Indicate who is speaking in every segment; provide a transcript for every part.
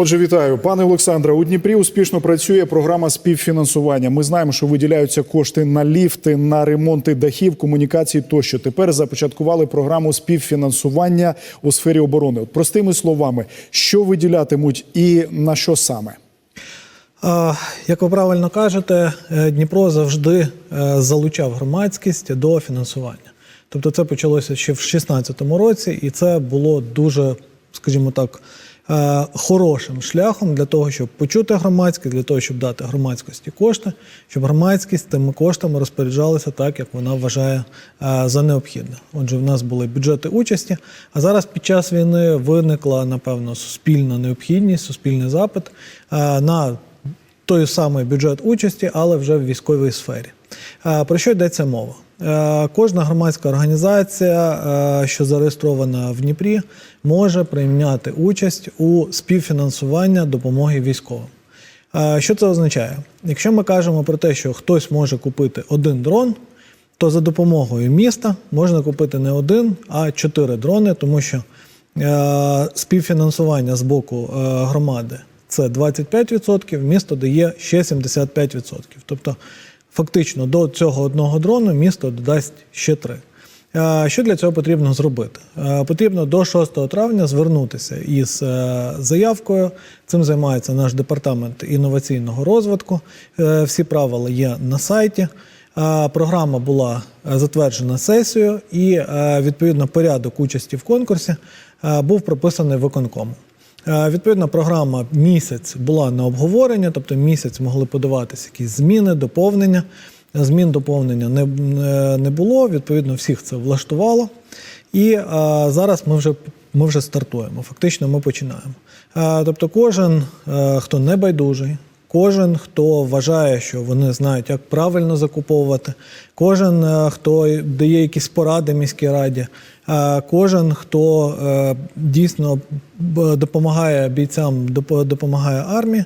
Speaker 1: Отже, вітаю, пане Олександре. У Дніпрі успішно працює програма співфінансування. Ми знаємо, що виділяються кошти на ліфти, на ремонти дахів, комунікацій тощо. Тепер започаткували програму співфінансування у сфері оборони. От простими словами, що виділятимуть і на що саме?
Speaker 2: Як ви правильно кажете, е, Дніпро завжди е, залучав громадськість до фінансування. Тобто це почалося ще в 2016 році, і це було дуже, скажімо так, е, хорошим шляхом для того, щоб почути громадськість, для того, щоб дати громадськості кошти, щоб громадськість тими коштами розпоряджалася так, як вона вважає е, за необхідне. Отже, в нас були бюджети участі, а зараз під час війни виникла, напевно, суспільна необхідність, суспільний запит е, на той самий бюджет участі, але вже в військовій сфері. Про що йдеться мова? Е, Кожна громадська організація, е, що зареєстрована в Дніпрі, може прийняти участь у співфінансуванні допомоги військовим. Е, Що це означає? Якщо ми кажемо про те, що хтось може купити один дрон, то за допомогою міста можна купити не один, а чотири дрони, тому що співфінансування з боку громади це 25%, місто дає ще 75%. Тобто, фактично до цього одного дрону місто додасть ще три. Що для цього потрібно зробити? Потрібно до 6 травня звернутися із е, заявкою. Цим займається наш департамент інноваційного розвитку. Е, Всі правила є на сайті. Програма була е, затверджена сесією, і відповідно порядок участі в конкурсі був прописаний виконкомом. Е, Відповідна програма місяць була на обговорення, тобто місяць могли подаватися якісь зміни, доповнення. Змін доповнення не, не, не було. Відповідно, всіх це влаштувало. І а, зараз ми вже, ми вже стартуємо. Фактично, ми починаємо. А, тобто, кожен, а, хто не байдужий, кожен, хто вважає, що вони знають, як правильно закуповувати, кожен, е, хто дає якісь поради міській раді, е, кожен, хто е, дійсно допомагає бійцям, допомагає армії,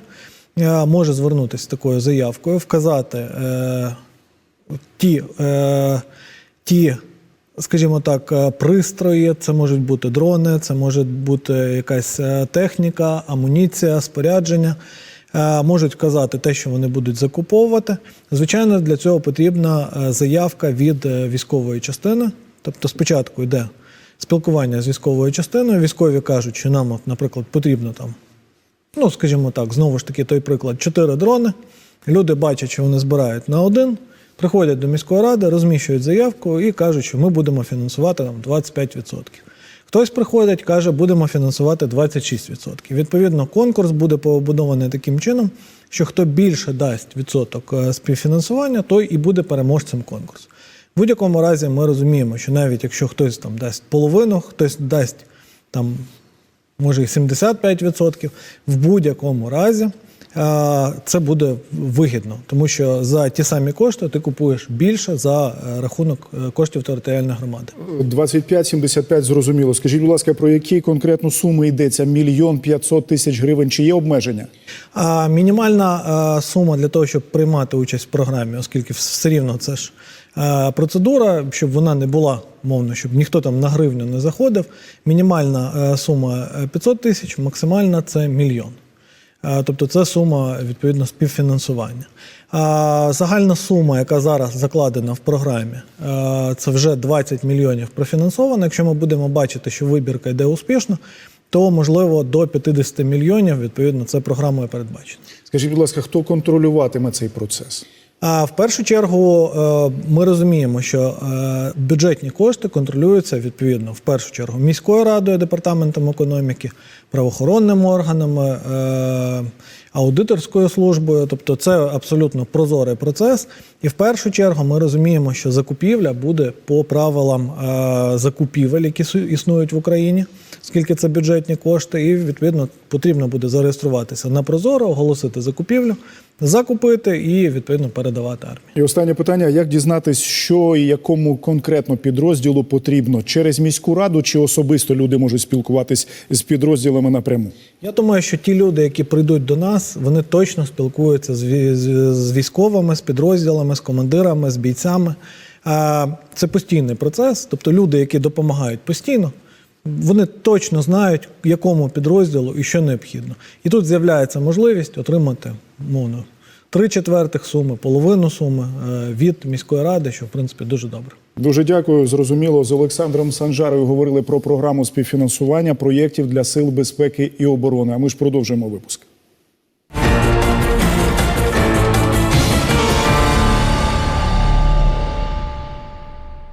Speaker 2: може звернутися з такою заявкою, вказати ті, ті, скажімо так, пристрої, це можуть бути дрони, це може бути якась техніка, амуніція, спорядження. Е, Можуть вказати те, що вони будуть закуповувати. Звичайно, для цього потрібна е, заявка від е, військової частини. Тобто, спочатку йде спілкування з військовою частиною. Військові кажуть, що нам, наприклад, потрібно там ну, скажімо так, знову ж таки, той приклад: чотири дрони. Люди бачать, що вони збирають на один, приходять до міської ради, розміщують заявку і кажуть, що ми будемо фінансувати там 25%. Хтось приходить, каже, будемо фінансувати 26%. Відповідно, конкурс буде побудований таким чином, що хто більше дасть відсоток е, співфінансування, той і буде переможцем конкурсу. В будь-якому разі ми розуміємо, що навіть якщо хтось там дасть половину, хтось дасть там може і 75%, в будь-якому разі це буде вигідно, тому що за ті самі кошти ти купуєш більше за е, рахунок е, коштів територіальної громади.
Speaker 1: 25-75 зрозуміло. Скажіть, будь ласка, про які конкретну суми йдеться? Мільйон 500 тисяч гривень? Чи є обмеження?
Speaker 2: А мінімальна е, сума для того, щоб приймати участь в програмі, оскільки все рівно це ж е, процедура, щоб вона не була мовно, щоб ніхто там на гривню не заходив. Мінімальна е, сума е, 500 тисяч, максимальна це мільйон. Е, Тобто це сума відповідно співфінансування. А загальна сума, яка зараз закладена в програмі, е, це вже 20 мільйонів профінансовано. Якщо ми будемо бачити, що вибірка йде успішно, то можливо до 50 мільйонів відповідно це програмою передбачено.
Speaker 1: Скажіть, будь ласка, хто контролюватиме цей процес?
Speaker 2: А в першу чергу е, ми розуміємо, що е, бюджетні кошти контролюються відповідно в першу чергу міською радою, департаментом економіки, правоохоронними органами, е, аудиторською службою. Тобто це абсолютно прозорий процес. І в першу чергу ми розуміємо, що закупівля буде по правилам е, закупівель, які існують в Україні, оскільки це бюджетні кошти, і відповідно потрібно буде зареєструватися на Прозоро, оголосити закупівлю, закупити і відповідно передавати армії.
Speaker 1: І останнє питання: як дізнатись, що і якому конкретно підрозділу потрібно через міську раду, чи особисто люди можуть спілкуватись з підрозділами напряму?
Speaker 2: Я думаю, що ті люди, які прийдуть до нас, вони точно спілкуються з військовими, з підрозділами, з командирами, з бійцями. Це постійний процес. Тобто люди, які допомагають постійно, вони точно знають, якому підрозділу і що необхідно. І тут з'являється можливість отримати мовно три четвертих суми, половину суми е, від міської ради, що в принципі дуже добре.
Speaker 1: Дуже дякую. Зрозуміло, з Олександром Санжарою говорили про програму співфінансування проєктів для сил безпеки і оборони. А ми ж продовжуємо випуск.